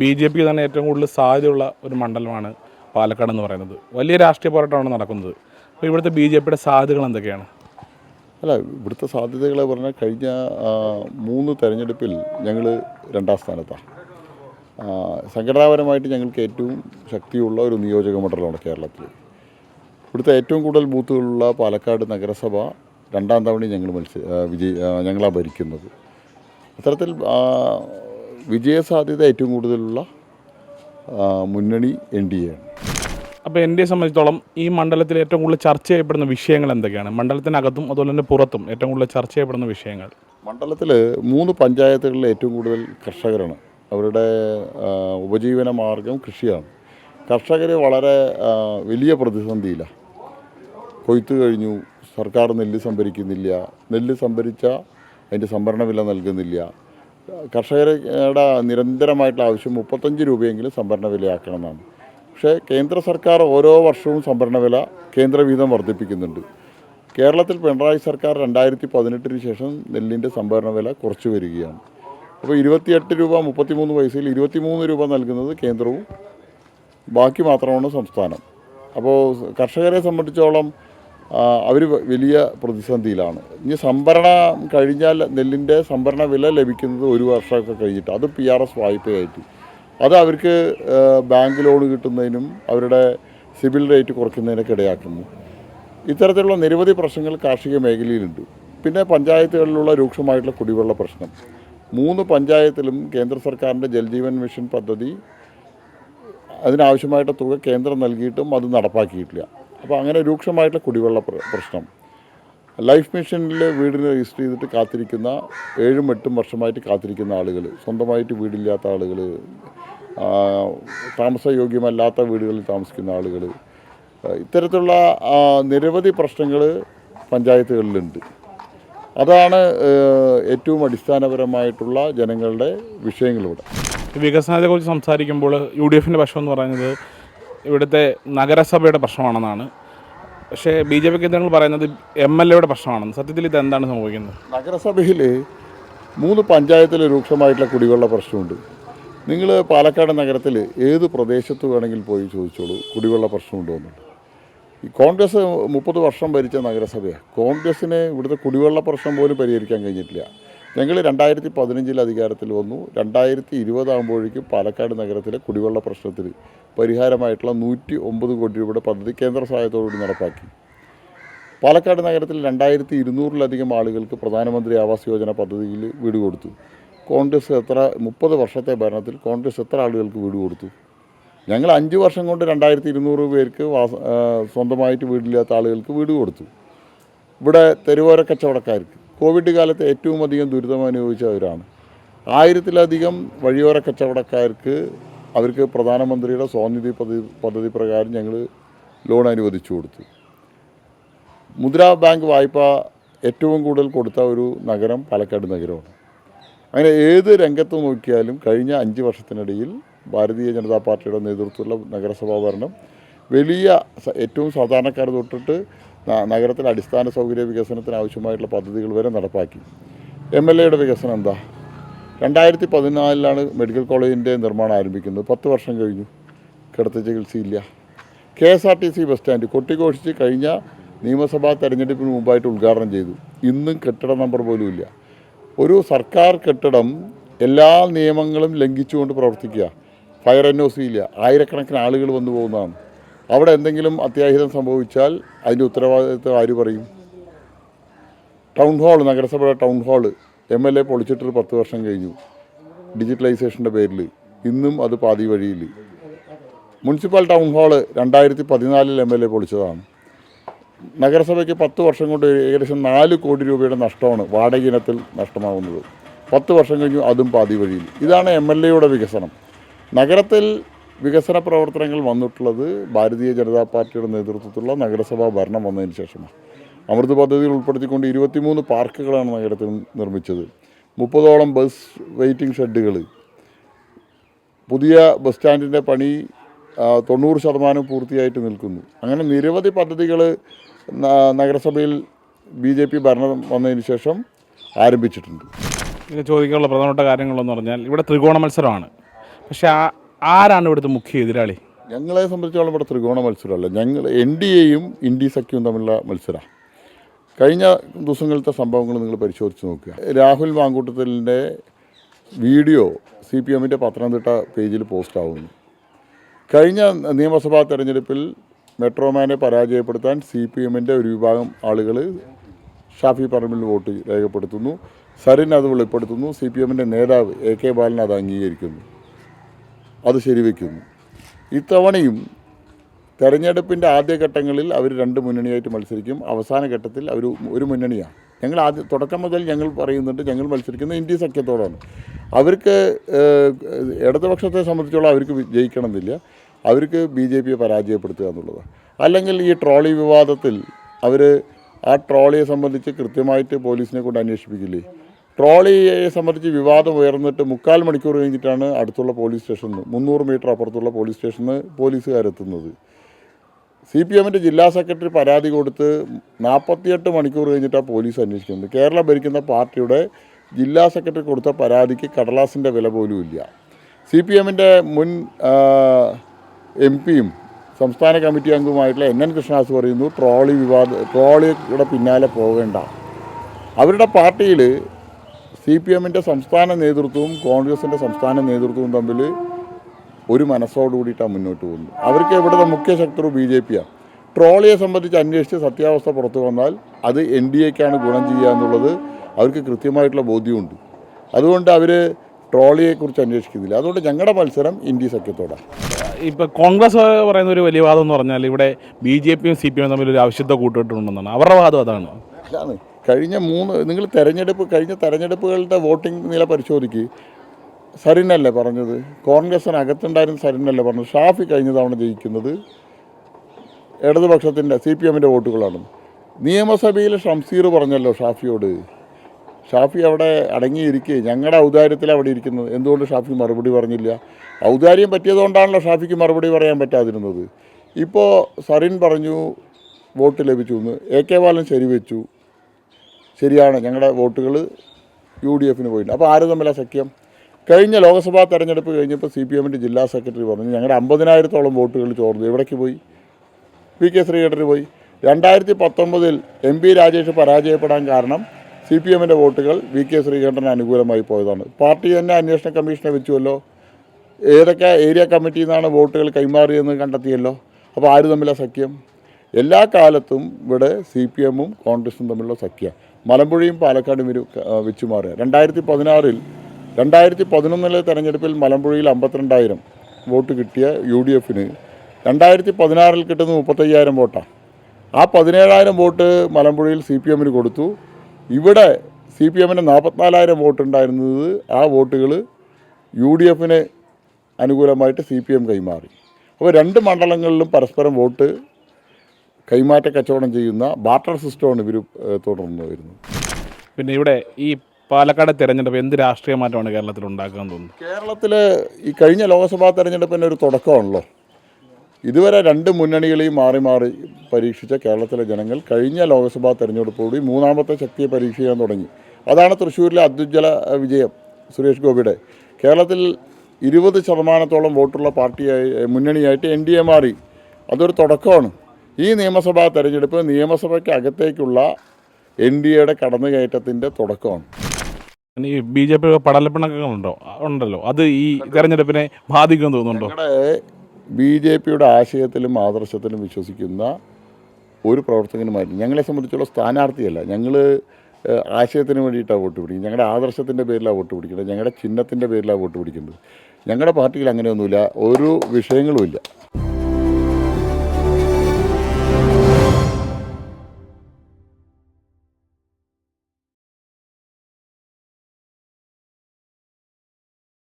B J പിക്ക് തന്നെ ഏറ്റവും കൂടുതൽ സാധ്യതയുള്ള ഒരു മണ്ഡലമാണ് പാലക്കാട് എന്ന് പറയുന്നത്. വലിയ രാഷ്ട്രീയ പോരാട്ടമാണ് നടക്കുന്നത്. അപ്പോൾ ഇവിടുത്തെ ബി ജെ പിയുടെ സാധ്യതകൾ എന്തൊക്കെയാണ്? അല്ല ഇവിടുത്തെ സാധ്യതകളെ പറഞ്ഞാൽ കഴിഞ്ഞ മൂന്ന് തെരഞ്ഞെടുപ്പിൽ ഞങ്ങൾ രണ്ടാം സ്ഥാനത്താണ്. സംഘടനാപരമായിട്ട് ഞങ്ങൾക്ക് ഏറ്റവും ശക്തിയുള്ള ഒരു നിയോജക മണ്ഡലമാണ് കേരളത്തിൽ. ഇവിടുത്തെ ഏറ്റവും കൂടുതൽ ബൂത്തുകളുള്ള പാലക്കാട് നഗരസഭ രണ്ടാം തവണയും ഞങ്ങൾ മത്സ വിജയി ഞങ്ങളാണ് ഭരിക്കുന്നത്. അത്തരത്തിൽ വിജയസാധ്യത ഏറ്റവും കൂടുതലുള്ള മുന്നണി എൻ ഡി എ ആണ്. അപ്പോൾ എൻ ഡി എ സംബന്ധിച്ചിടത്തോളം ഈ മണ്ഡലത്തിൽ ഏറ്റവും കൂടുതൽ ചർച്ച ചെയ്യപ്പെടുന്ന വിഷയങ്ങൾ എന്തൊക്കെയാണ്? മണ്ഡലത്തിനകത്തും അതുപോലെ തന്നെ പുറത്തും ഏറ്റവും കൂടുതൽ ചർച്ച ചെയ്യപ്പെടുന്ന വിഷയങ്ങൾ. മണ്ഡലത്തിൽ മൂന്ന് പഞ്ചായത്തുകളിൽ ഏറ്റവും കൂടുതൽ കർഷകരാണ്. അവരുടെ ഉപജീവന മാർഗം കൃഷിയാണ്. കർഷകർ വളരെ വലിയ പ്രതിസന്ധിയിലാണ് കൊയ്ത്ത് കഴിഞ്ഞു സർക്കാർ നെല്ല് സംഭരിക്കുന്നില്ല. നെല്ല് സംഭരിച്ച അതിന്റെ സംഭരണ വില നൽകുന്നില്ല. കർഷകരുടെ നിരന്തരമായിട്ടുള്ള ആവശ്യം മുപ്പത്തഞ്ച് രൂപയെങ്കിലും സംഭരണ വിലയാക്കണമെന്നാണ്. പക്ഷേ കേന്ദ്ര സർക്കാർ ഓരോ വർഷവും സംഭരണ വില കേന്ദ്ര വീതം വർദ്ധിപ്പിക്കുന്നുണ്ട്. കേരളത്തിൽ പിണറായി സർക്കാർ രണ്ടായിരത്തി പതിനെട്ടിന് ശേഷം നെല്ലിന്റെ സംഭരണ വില കുറച്ചു വരികയാണ്. അപ്പോൾ ഇരുപത്തിയെട്ട് രൂപ മുപ്പത്തിമൂന്ന് പൈസയിൽ ഇരുപത്തിമൂന്ന് രൂപ നൽകുന്നത് കേന്ദ്രവും ബാക്കി മാത്രമാണ് സംസ്ഥാനം. അപ്പോൾ കർഷകരെ സംബന്ധിച്ചോളം അവർ വലിയ പ്രതിസന്ധിയിലാണ്. ഇനി സംഭരണം കഴിഞ്ഞാൽ നെല്ലിന്റെ സംഭരണ വില ലഭിക്കുന്നത് ഒരു വർഷമൊക്കെ കഴിഞ്ഞിട്ട് അത് പി ആർ എസ് വായ്പയായിട്ട്. അത് അവർക്ക് ബാങ്ക് ലോൺ കിട്ടുന്നതിനും അവരുടെ സിബിൽ റേറ്റ് കുറയ്ക്കുന്നതിനൊക്കെ ഇടയാക്കുന്നു. ഇത്തരത്തിലുള്ള നിരവധി പ്രശ്നങ്ങൾ കാർഷിക മേഖലയിലുണ്ട്. പിന്നെ പഞ്ചായത്തുകളിലുള്ള രൂക്ഷമായിട്ടുള്ള കുടിവെള്ള പ്രശ്നം. മൂന്ന് പഞ്ചായത്തിലും കേന്ദ്ര സർക്കാരിന്റെ ജൽജീവൻ മിഷൻ പദ്ധതി അതിനാവശ്യമായിട്ട് തുക കേന്ദ്രം നൽകിയിട്ടും അത് നടപ്പാക്കിയിട്ടില്ല. അപ്പോൾ അങ്ങനെ രൂക്ഷമായിട്ടുള്ള കുടിവെള്ള പ്രശ്നം. ലൈഫ് മിഷനിൽ വീടിന് രജിസ്റ്റർ ചെയ്തിട്ട് കാത്തിരിക്കുന്ന ഏഴും എട്ടും വർഷമായിട്ട് കാത്തിരിക്കുന്ന ആളുകൾ സ്വന്തമായിട്ട് വീടില്ലാത്ത ആളുകൾ താമസയോഗ്യമല്ലാത്ത വീടുകളിൽ താമസിക്കുന്ന ആളുകൾ ഇത്തരത്തിലുള്ള നിരവധി പ്രശ്നങ്ങൾ പഞ്ചായത്തുകളിലുണ്ട്. അതാണ് ഏറ്റവും അടിസ്ഥാനപരമായിട്ടുള്ള ജനങ്ങളുടെ വിഷയങ്ങളിവിടെ വികസനത്തെക്കുറിച്ച് സംസാരിക്കുമ്പോൾ യു ഡി എഫിന്റെ പ്രശ്നം എന്ന് പറയുന്നത് ഇവിടുത്തെ നഗരസഭയുടെ പ്രശ്നമാണെന്നാണ്. പക്ഷേ ബി ജെ പി കേന്ദ്രങ്ങൾ പറയുന്നത് എം എൽ എയുടെ പ്രശ്നമാണെന്ന്. സത്യത്തിൽ ഇത് എന്താണ് സംഭവിക്കുന്നത്? നഗരസഭയിൽ മൂന്ന് പഞ്ചായത്തിൽ രൂക്ഷമായിട്ടുള്ള കുടിവെള്ള പ്രശ്നമുണ്ട്. നിങ്ങൾ പാലക്കാട് നഗരത്തിൽ ഏത് പ്രദേശത്ത് വേണമെങ്കിൽ പോയി ചോദിച്ചോളൂ. കുടിവെള്ള പ്രശ്നമുണ്ടോ എന്നുണ്ട് ഈ കോൺഗ്രസ് മുപ്പത് വർഷം ഭരിച്ച നഗരസഭയാണ് കോൺഗ്രസ്സിന് ഇവിടുത്തെ കുടിവെള്ള പ്രശ്നം പോലും പരിഹരിക്കാൻ കഴിഞ്ഞിട്ടില്ല. ഞങ്ങൾ രണ്ടായിരത്തി പതിനഞ്ചിൽ അധികാരത്തിൽ വന്നു. രണ്ടായിരത്തി ഇരുപതാകുമ്പോഴേക്കും പാലക്കാട് നഗരത്തിലെ കുടിവെള്ള പ്രശ്നത്തിൽ പരിഹാരമായിട്ടുള്ള നൂറ്റി ഒമ്പത് കോടി രൂപയുടെ പദ്ധതി കേന്ദ്ര സഹായത്തോടുകൂടി നടപ്പാക്കി. പാലക്കാട് നഗരത്തിൽ രണ്ടായിരത്തി ഇരുന്നൂറിലധികം ആളുകൾക്ക് പ്രധാനമന്ത്രി ആവാസ് യോജന പദ്ധതിയിൽ വീട് കൊടുത്തു. കോൺഗ്രസ് എത്ര മുപ്പത് വർഷത്തെ ഭരണത്തിൽ കോൺഗ്രസ് എത്ര ആളുകൾക്ക് വീട് കൊടുത്തു? ഞങ്ങൾ അഞ്ച് വർഷം കൊണ്ട് രണ്ടായിരത്തി ഇരുന്നൂറ് പേർക്ക് സ്വന്തമായിട്ട് വീടില്ലാത്ത ആളുകൾക്ക് വീട് കൊടുത്തു. ഇവിടെ തെരുവോര കച്ചവടക്കാർക്ക് കോവിഡ് കാലത്ത് ഏറ്റവും അധികം ദുരിതം അനുഭവിച്ചവരാണ് ആയിരത്തിലധികം വഴിയോര കച്ചവടക്കാർക്ക് അവർക്ക് പ്രധാനമന്ത്രിയുടെ സ്വാനിധി പദ്ധതി പദ്ധതി പ്രകാരം ഞങ്ങൾ ലോൺ അനുവദിച്ചു കൊടുത്തു. മുദ്രാ ബാങ്ക് വായ്പ ഏറ്റവും കൂടുതൽ കൊടുത്ത ഒരു നഗരം പാലക്കാട് നഗരമാണ്. അങ്ങനെ ഏത് രംഗത്ത് നോക്കിയാലും കഴിഞ്ഞ അഞ്ച് വർഷത്തിനിടയിൽ ഭാരതീയ ജനതാ പാർട്ടിയുടെ നേതൃത്വത്തിലുള്ള നഗരസഭാ ഭരണം വലിയ ഏറ്റവും സാധാരണക്കാർ തൊട്ടിട്ട് നഗരത്തിലെ അടിസ്ഥാന സൗകര്യ വികസനത്തിന് ആവശ്യമായിട്ടുള്ള പദ്ധതികൾ വരെ നടപ്പാക്കി. എം എൽ എയുടെ വികസനം എന്താ? രണ്ടായിരത്തി പതിനാലിലാണ് മെഡിക്കൽ കോളേജിന്റെ നിർമ്മാണം ആരംഭിക്കുന്നത്. പത്ത് വർഷം കഴിഞ്ഞു. കിടത്തി ചികിത്സയില്ല. K S R T C bus stand കൊട്ടിഘോഷിച്ച് കഴിഞ്ഞ നിയമസഭാ തെരഞ്ഞെടുപ്പിന് മുമ്പായിട്ട് ഉദ്ഘാടനം ചെയ്തു. ഇന്നും കെട്ടിട നമ്പർ പോലും ഇല്ല. ഒരു സർക്കാർ കെട്ടിടം എല്ലാ നിയമങ്ങളും ലംഘിച്ചുകൊണ്ട് പ്രവർത്തിക്കുക. ഫയർ എൻ ഒ സി ഇല്ല. ആയിരക്കണക്കിന് ആളുകൾ വന്നു പോകുന്നതാണ്. അവിടെ എന്തെങ്കിലും അത്യാഹിതം സംഭവിച്ചാൽ അതിന്റെ ഉത്തരവാദിത്വം ആര് പറയും? ടൗൺ ഹാൾ നഗരസഭയുടെ town hall M L A പൊളിച്ചിട്ടൊരു പത്ത് വർഷം കഴിഞ്ഞു. ഡിജിറ്റലൈസേഷന്റെ പേരിൽ. ഇന്നും അത് പാതി വഴിയിൽ. മുനിസിപ്പൽ ടൗൺ ഹാൾ രണ്ടായിരത്തി പതിനാലിൽ എം എൽ എ പൊളിച്ചതാണ്. നഗരസഭയ്ക്ക് പത്ത് വർഷം കൊണ്ട് ഏകദേശം നാല് കോടി രൂപയുടെ നഷ്ടമാണ് വാടക ഇനത്തിൽ നഷ്ടമാകുന്നത് പത്ത് വർഷം കഴിഞ്ഞു അതും പാതി വഴിയിൽ. ഇതാണ് എം എൽ എയുടെ വികസനം. നഗരത്തിൽ വികസന പ്രവർത്തനങ്ങൾ വന്നിട്ടുള്ളത് ഭാരതീയ ജനതാ പാർട്ടിയുടെ നേതൃത്വത്തിലുള്ള നഗരസഭാ ഭരണം വന്നതിന് ശേഷമാണ്. അമൃത് പദ്ധതിയിൽ ഉൾപ്പെടുത്തിക്കൊണ്ട് ഇരുപത്തിമൂന്ന് പാർക്കുകളാണ് നഗരത്തിൽ നിർമ്മിച്ചത്. മുപ്പതോളം ബസ് വെയിറ്റിംഗ് ഷെഡുകൾ പുതിയ ബസ് സ്റ്റാൻഡിന്റെ പണി തൊണ്ണൂറ് ശതമാനം പൂർത്തിയായിട്ട് നിൽക്കുന്നു. അങ്ങനെ നിരവധി പദ്ധതികൾ നഗരസഭയിൽ ബി ജെ പി ഭരണം വന്നതിന് ശേഷം ആരംഭിച്ചിട്ടുണ്ട്. ഇതിന് ചോദിക്കാനുള്ള പ്രധാനപ്പെട്ട കാര്യങ്ങളെന്ന് പറഞ്ഞാൽ ഇവിടെ ത്രികോണ മത്സരമാണ്. പക്ഷേ ആ ആരാണ് ഇവിടുത്തെ മുഖ്യ എതിരാളി? ഞങ്ങളെ സംബന്ധിച്ചോളം ഇവിടെ ത്രികോണ മത്സരമല്ല. ഞങ്ങൾ എൻ ഡി എയും ഇന്ത്യ സഖ്യവും തമ്മിലുള്ള മത്സരമാണ് കഴിഞ്ഞ ദിവസങ്ങളിലത്തെ സംഭവങ്ങൾ നിങ്ങൾ പരിശോധിച്ച് നോക്കുക. രാഹുൽ മാങ്കൂട്ടത്തിലിന്റെ വീഡിയോ സി പി എമ്മിന്റെ പത്തനംതിട്ട പേജിൽ പോസ്റ്റ് ആവുന്നു കഴിഞ്ഞ നിയമസഭാ തെരഞ്ഞെടുപ്പിൽ മെട്രോമാനെ പരാജയപ്പെടുത്താൻ സി പി എമ്മിന്റെ ഒരു വിഭാഗം ആളുകൾ ഷാഫി പറമ്പിൽ വോട്ട് രേഖപ്പെടുത്തുന്നു. സരിൻ അത് വെളിപ്പെടുത്തുന്നു. സി പി എമ്മിന്റെ നേതാവ് എ കെ ബാലൻ അത് അംഗീകരിക്കുന്നു. അത് ശരിവെക്കുന്നു. ഇത്തവണയും തെരഞ്ഞെടുപ്പിന്റെ ആദ്യഘട്ടങ്ങളിൽ അവർ രണ്ട് മുന്നണിയായിട്ട് മത്സരിക്കും. അവസാന ഘട്ടത്തിൽ അവർ ഒരു മുന്നണിയാണ്. ഞങ്ങൾ ആദ്യ തുടക്കം മുതൽ ഞങ്ങൾ പറയുന്നുണ്ട് ഞങ്ങൾ മത്സരിക്കുന്ന ഇന്ത്യ സഖ്യത്തോടാണ്. അവർക്ക് ഇടതുപക്ഷത്തെ സംബന്ധിച്ചോളം അവർക്ക് ജയിക്കണമെന്നില്ല. അവർക്ക് ബി ജെ പിയെ പരാജയപ്പെടുത്തുക എന്നുള്ളതാണ് അല്ലെങ്കിൽ ഈ ട്രോളി വിവാദത്തിൽ അവർ ആ ട്രോളിയെ സംബന്ധിച്ച് കൃത്യമായിട്ട് പോലീസിനെ കൊണ്ട് അന്വേഷിപ്പിക്കില്ലേ? ട്രോളിയെ സംബന്ധിച്ച് വിവാദം ഉയർന്നിട്ട് മുക്കാൽ മണിക്കൂർ കഴിഞ്ഞിട്ടാണ് അടുത്തുള്ള പോലീസ് സ്റ്റേഷനിൽ മുന്നൂറ് മീറ്റർ അപ്പുറത്തുള്ള പോലീസ് സ്റ്റേഷനിൽ പോലീസുകാരെത്തുന്നത്. സി പി എമ്മിന്റെ ജില്ലാ സെക്രട്ടറി പരാതി കൊടുത്ത് നാൽപ്പത്തിയെട്ട് മണിക്കൂർ കഴിഞ്ഞിട്ടാണ് പോലീസ് അന്വേഷിക്കുന്നത്. കേരളം ഭരിക്കുന്ന പാർട്ടിയുടെ ജില്ലാ സെക്രട്ടറി കൊടുത്ത പരാതിക്ക് കടലാസിന്റെ വില പോലും ഇല്ല. സി പി എമ്മിന്റെ മുൻ എം പിയും സംസ്ഥാന കമ്മിറ്റി അംഗവുമായിട്ടുള്ള എൻ എൻ കൃഷ്ണദാസ് പറയുന്നു ട്രോളി വിവാദ ട്രോളിയുടെ പിന്നാലെ പോകേണ്ട. അവരുടെ പാർട്ടിയിൽ സി പി എമ്മിന്റെ സംസ്ഥാന നേതൃത്വവും കോൺഗ്രസിന്റെ സംസ്ഥാന നേതൃത്വവും തമ്മിൽ ഒരു മനസ്സോട് കൂടിയിട്ടാണ് മുന്നോട്ട് പോകുന്നത്. അവർക്ക് ഇവിടുത്തെ മുഖ്യ ശക്തർ ബി ജെ പിയാണ് ട്രോളിയെ സംബന്ധിച്ച് അന്വേഷിച്ച് സത്യാവസ്ഥ പുറത്തു വന്നാൽ അത് എൻ ഡി എക്കാണ് ഗുണം ചെയ്യുക എന്നുള്ളത് അവർക്ക് കൃത്യമായിട്ടുള്ള ബോധ്യമുണ്ട്. അതുകൊണ്ട് അവർ ട്രോളിയെക്കുറിച്ച് അന്വേഷിക്കുന്നില്ല. അതുകൊണ്ട് ഞങ്ങളുടെ മത്സരം ഇന്ത്യ സഖ്യത്തോടാണ്. ഇപ്പോൾ കോൺഗ്രസ് പറയുന്ന ഒരു വലിയ വാദം എന്ന് പറഞ്ഞാൽ ഇവിടെ ബി ജെ പിയും സി പി എം തമ്മിൽ ഒരു അവിശുദ്ധ കൂട്ടിട്ടുണ്ടെന്നാണ് അവരുടെ വാദം അതാണ്. അതാണ്. കഴിഞ്ഞ മൂന്ന് നിങ്ങൾ തെരഞ്ഞെടുപ്പ് കഴിഞ്ഞ തെരഞ്ഞെടുപ്പുകളുടെ വോട്ടിംഗ് നില പരിശോധിക്കുക സരിനല്ലേ പറഞ്ഞത്? കോൺഗ്രസിനകത്തുണ്ടായിരുന്ന സരിനല്ലേ പറഞ്ഞത്? ഷാഫി കഴിഞ്ഞ തവണ ജയിക്കുന്നത് ഇടതുപക്ഷത്തിന്റെ സി പി എമ്മിന്റെ വോട്ടുകളാണ്. നിയമസഭയിൽ ഷംസീർ പറഞ്ഞല്ലോ ഷാഫിയോട്. ഷാഫി അവിടെ അടങ്ങിയിരിക്കുക ഞങ്ങളുടെ ഔദാര്യത്തിൽ അവിടെ ഇരിക്കുന്നത്. എന്തുകൊണ്ട് ഷാഫി മറുപടി പറഞ്ഞില്ല? ഔദാര്യം പറ്റിയതുകൊണ്ടാണല്ലോ ഷാഫിക്ക് മറുപടി പറയാൻ പറ്റാതിരുന്നത്. ഇപ്പോൾ സറിൻ പറഞ്ഞു വോട്ട് ലഭിച്ചു എന്ന്. എ കെ ബാലൻ ശരിവെച്ചു. ശരിയാണ്. ഞങ്ങളുടെ വോട്ടുകൾ യു ഡി എഫിന് പോയിട്ടുണ്ട്. അപ്പോൾ ആരും തമ്മിലാ സഖ്യം? കഴിഞ്ഞ ലോക്സഭാ തെരഞ്ഞെടുപ്പ് കഴിഞ്ഞപ്പോൾ സി പി എമ്മിന്റെ ജില്ലാ സെക്രട്ടറി പറഞ്ഞു ഞങ്ങളുടെ അമ്പതിനായിരത്തോളം വോട്ടുകൾ ചോർന്നു. എവിടേക്ക് പോയി? പി കെ ശ്രീകണ്ഠന് പോയി. രണ്ടായിരത്തി പത്തൊമ്പതിൽ എം പി രാജേഷ് പരാജയപ്പെടാൻ കാരണം സി പി എമ്മിന്റെ വോട്ടുകൾ വി കെ ശ്രീകണ്ഠന് അനുകൂലമായി പോയതാണ്. പാർട്ടി തന്നെ അന്വേഷണ കമ്മീഷനെ വെച്ചുവല്ലോ. ഏതൊക്കെ ഏരിയ കമ്മിറ്റിയിൽ നിന്നാണ് വോട്ടുകൾ കൈമാറിയെന്ന് കണ്ടെത്തിയല്ലോ. അപ്പോൾ ആര് തമ്മിലാണ് സഖ്യം? എല്ലാ കാലത്തും ഇവിടെ സി പി എമ്മും കോൺഗ്രസും തമ്മിലുള്ള സഖ്യ. മലമ്പുഴയും പാലക്കാടും ഇരു വെച്ചു മാറുക. രണ്ടായിരത്തി പതിനാറിൽ രണ്ടായിരത്തി പതിനൊന്നിലെ തെരഞ്ഞെടുപ്പിൽ മലമ്പുഴയിൽ അമ്പത്തിരണ്ടായിരം വോട്ട് കിട്ടിയ യു ഡി എഫിന് രണ്ടായിരത്തി പതിനാറിൽ കിട്ടുന്ന മുപ്പത്തയ്യായിരം വോട്ടാണ് ആ പതിനേഴായിരം വോട്ട് മലമ്പുഴയിൽ സി പി എമ്മിന് കൊടുത്തു. ഇവിടെ സി പി എമ്മിന് നാൽപ്പത്തിനാലായിരം വോട്ടുണ്ടായിരുന്നത് ആ വോട്ടുകൾ യു ഡി എഫിന് അനുകൂലമായിട്ട് സി പി എം കൈമാറി. അപ്പോൾ രണ്ട് മണ്ഡലങ്ങളിലും പരസ്പരം വോട്ട് കൈമാറ്റ കച്ചവടം ചെയ്യുന്ന ബാർട്ടർ സിസ്റ്റമാണ് ഇവർ തുടർന്ന് വരുന്നത്. പിന്നെ ഇവിടെ ഈ പാലക്കാട് തിരഞ്ഞെടുപ്പ് എന്ത് രാഷ്ട്രീയ മാറ്റമാണ് കേരളത്തിൽ ഉണ്ടാക്കാൻ തോന്നുന്നു കേരളത്തിൽ ഈ കഴിഞ്ഞ ലോക്സഭാ തെരഞ്ഞെടുപ്പിന്റെ ഒരു തുടക്കമാണല്ലോ. ഇതുവരെ രണ്ട് മുന്നണികളെയും മാറി മാറി പരീക്ഷിച്ച കേരളത്തിലെ ജനങ്ങൾ കഴിഞ്ഞ ലോക്സഭാ തെരഞ്ഞെടുപ്പോടുകൂടി മൂന്നാമത്തെ ശക്തിയെ പരീക്ഷിക്കാൻ തുടങ്ങി. അതാണ് തൃശ്ശൂരിലെ അത്യുജ്വല വിജയം സുരേഷ് ഗോപിയുടെ. കേരളത്തിൽ ഇരുപത് ശതമാനത്തോളം വോട്ടുള്ള പാർട്ടിയായി മുന്നണിയായിട്ട് എൻ ഡി എ മാറി. അതൊരു തുടക്കമാണ്. ഈ നിയമസഭാ തെരഞ്ഞെടുപ്പ് നിയമസഭയ്ക്കകത്തേക്കുള്ള എൻ ഡി എയുടെ കടന്നുകയറ്റത്തിന്റെ തുടക്കമാണ്. ഈ ബി ജെ പി പടലപ്പിണക്കങ്ങളുണ്ടോ? ഉണ്ടല്ലോ. അത് ഈ തെരഞ്ഞെടുപ്പിനെ ബാധിക്കുമെന്ന് തോന്നുന്നുണ്ടോ? ബി ജെ പിയുടെ ആശയത്തിലും ആദർശത്തിലും വിശ്വസിക്കുന്ന ഒരു പ്രവർത്തകനുമായിരുന്നു ഞങ്ങളെ സംബന്ധിച്ചുള്ള സ്ഥാനാർത്ഥിയല്ല. ഞങ്ങൾ ആശയത്തിന് വേണ്ടിയിട്ടാണ് വോട്ട് പിടിക്കുന്നത്. ഞങ്ങളുടെ ആദർശത്തിന്റെ പേരിലാണ് വോട്ട് പിടിക്കുന്നത്. ഞങ്ങളുടെ ചിഹ്നത്തിന്റെ പേരിലാണ് വോട്ട് പിടിക്കുന്നത്. ഞങ്ങളുടെ പാർട്ടിയിൽ അങ്ങനെയൊന്നുമില്ല. ഒരു വിഷയങ്ങളുമില്ല